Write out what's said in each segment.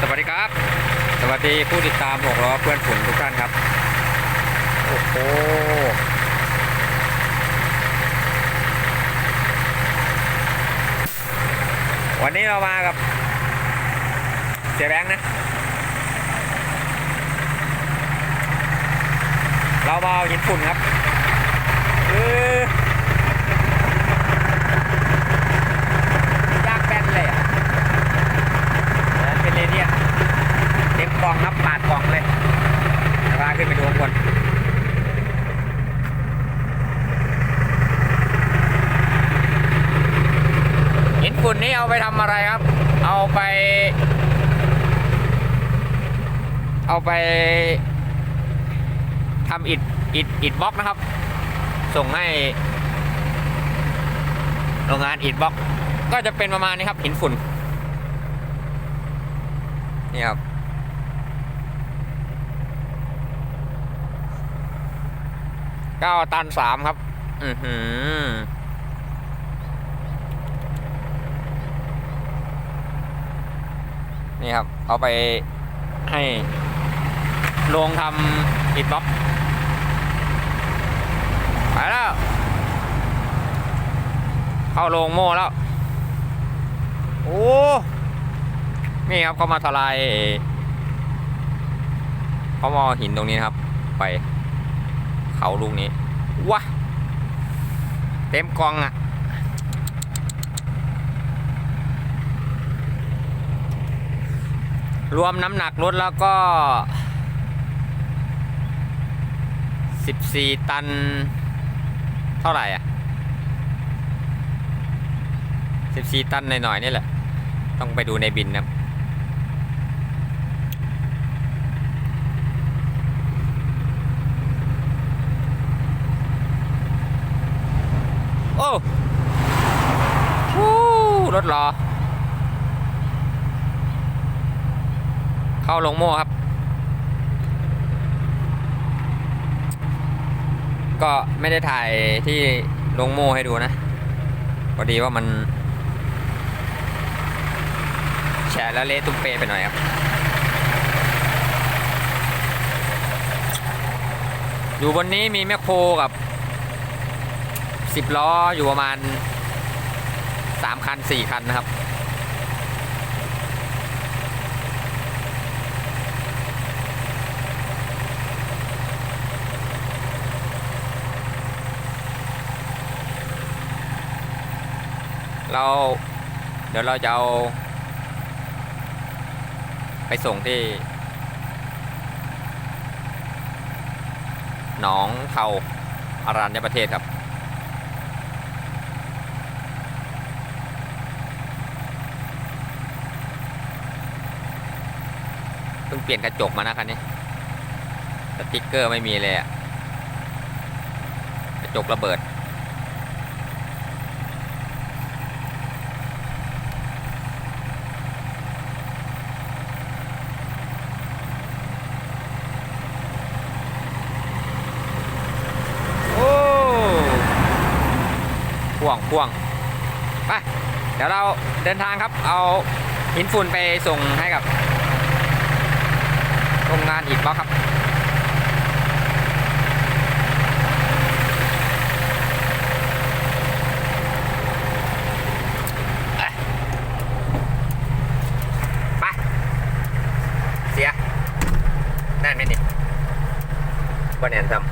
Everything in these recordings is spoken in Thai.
สวัสดีครับ สวัสดีผู้ติดตามหกล้อเพื่อนฝุ่นทุกท่านครับ โอ้โหวันนี้เรามากับเสียแบงค์นะ เรามาเอาหินฝุ่นครับเออยากแบนเลยอะ เป็นเรเดียนเต็มกล่องครับปาดกล่องเลยเดี๋ยวพาขึ้นไปดูข้างบนหินฝุ่นนี้เอาไป ทำอะไรครับ เอาไป เอาไปทำอิฐอิฐอิฐบล็อกนะครับ ส่งให้โรงงานอิฐบล็อก ก็จะเป็นประมาณนี้ครับหินฝุ่นนี่ครับเก้าตันสามครับ อือหือ นี่ครับ เอาไปให้โรงทำอิฐบล็อกไปแล้ว เข้าโรงโม่แล้ว โอ้ นี่ครับเขามาทลายเขามาเอหินตรงนี้นครับ ไป เขาลูกนี้ว้าเต็มกองอะ่ รวมน้ำหนักรถแล้วก็ 14 ตัน เท่าไหร่อะ 14 ตันหน่อยๆนี่แหละ ต้องไปดูในบินนะโอ้รถรอ เข้าลงโม่ครับ ก็ไม่ได้ถ่ายที่ลงโม่ให้ดูนะพอดีว่ามันแฉะแล้วเละตุ้มเปไปหน่อยครับอยู่บนนี้มีแมคโครกับสิบล้ออยู่ประมาณสามคันสี่คันนะครับ เราเดี๋ยวเราจะเอา ไปส่งที่ หนองเทาอารัญญประเทศครับ เพิ่งเปลี่ยนกระจกมานะคันนี้สติ๊กเกอร์ไม่มีเลยอะกระจกระเบิด โอ้ พ่วงไปเดี๋ยวเราเดินทางครับ เอาหินฝุ่นไปส่งให้กับโรงงานอิฐบล็อกครับไปเสียนั่นไหมนี่บนแอนซัม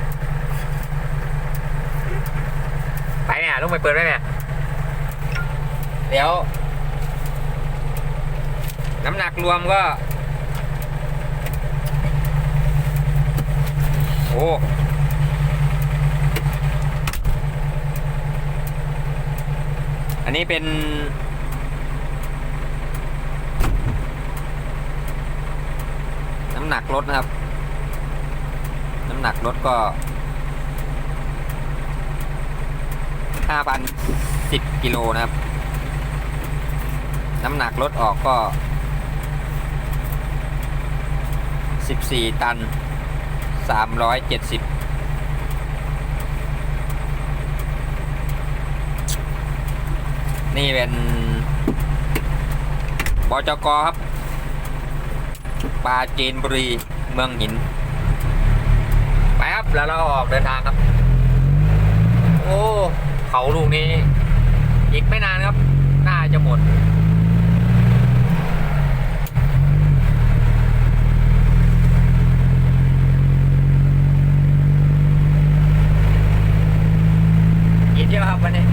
ไปแม่ลุกไปเปิดไว้แม่เดี๋ยว น้ำหนักรวมก็ โอ้อันนี้เป็น น้ำหนักรถนะครับ น้ำหนักรถก็ ห้าพันสิบกิโลนะครับ น้ำหนักรถออกก็สิบสี่ตันสามร้อยเจ็ดสิบนี่เป็นบจกครับปาจีนบุรีเมืองหิน ไปครับ แล้วเราออกเดินทางครับ โอ้ เขาลูกนี้ อีกไม่นานครับ น่าจะหมด กี่เที่ยวครับวันนี้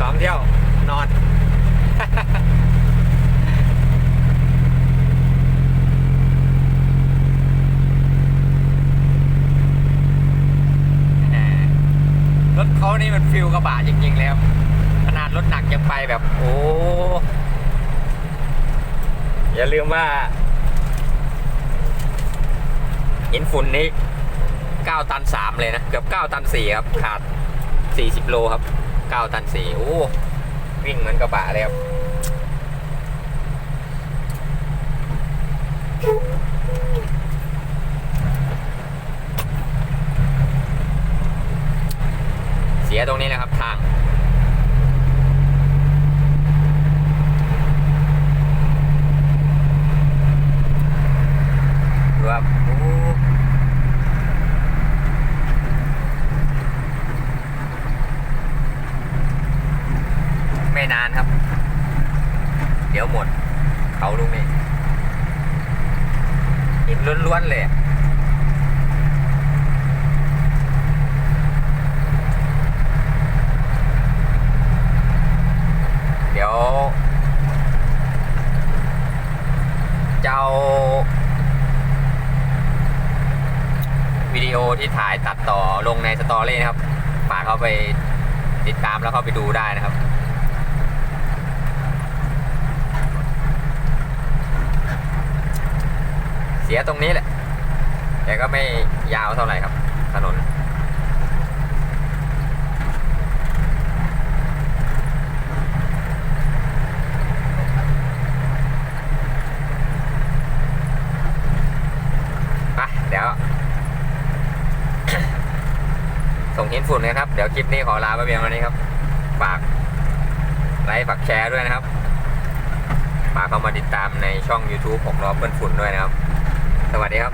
สองเที่ยว นอน แหมรถเขานี่มันฟิล กระบะจริงๆแล้วขนาดรถหนักยังไปแบบโอ้อย่าลืมว่าหินฝุ่นนี้ 9 ตัน 3 เลยนะ เกือบ 9 ตัน 4 ครับ ขาด 40 โลครับ 9 ตัน 4 โอ้ วิ่งเหมือนกระบะเลยครับ เสี ยตรงนี้นะครับทางดูครับไม่นานครับ เดี๋ยวหมด เขาลูกนี้หินล้วนๆเลยอะเดี๋ยวจะเอา วิดีโอที่ ถ่ายตัดต่อลงในสตอรี่นะครับ ฝากเข้าไปติดตามแล้วเข้าไปดูได้นะครับเสียตรงนี้แหละ แต่ก็ไม่ยาวเท่าไหร่ครับ ถนน ไปเดี๋ยว ส่ งหินฝุ่นนะครับ เดี๋ยวคลิปนี้ขอลาไปเพียงเท่านี้ครับ ฝากไลค์ฝากแชร์ด้วยนะครับ ฝากเข้ามาติดตามในช่อง YouTube ของล้อเพื่อนฝุ่นด้วยนะครับ สวัสดีครับ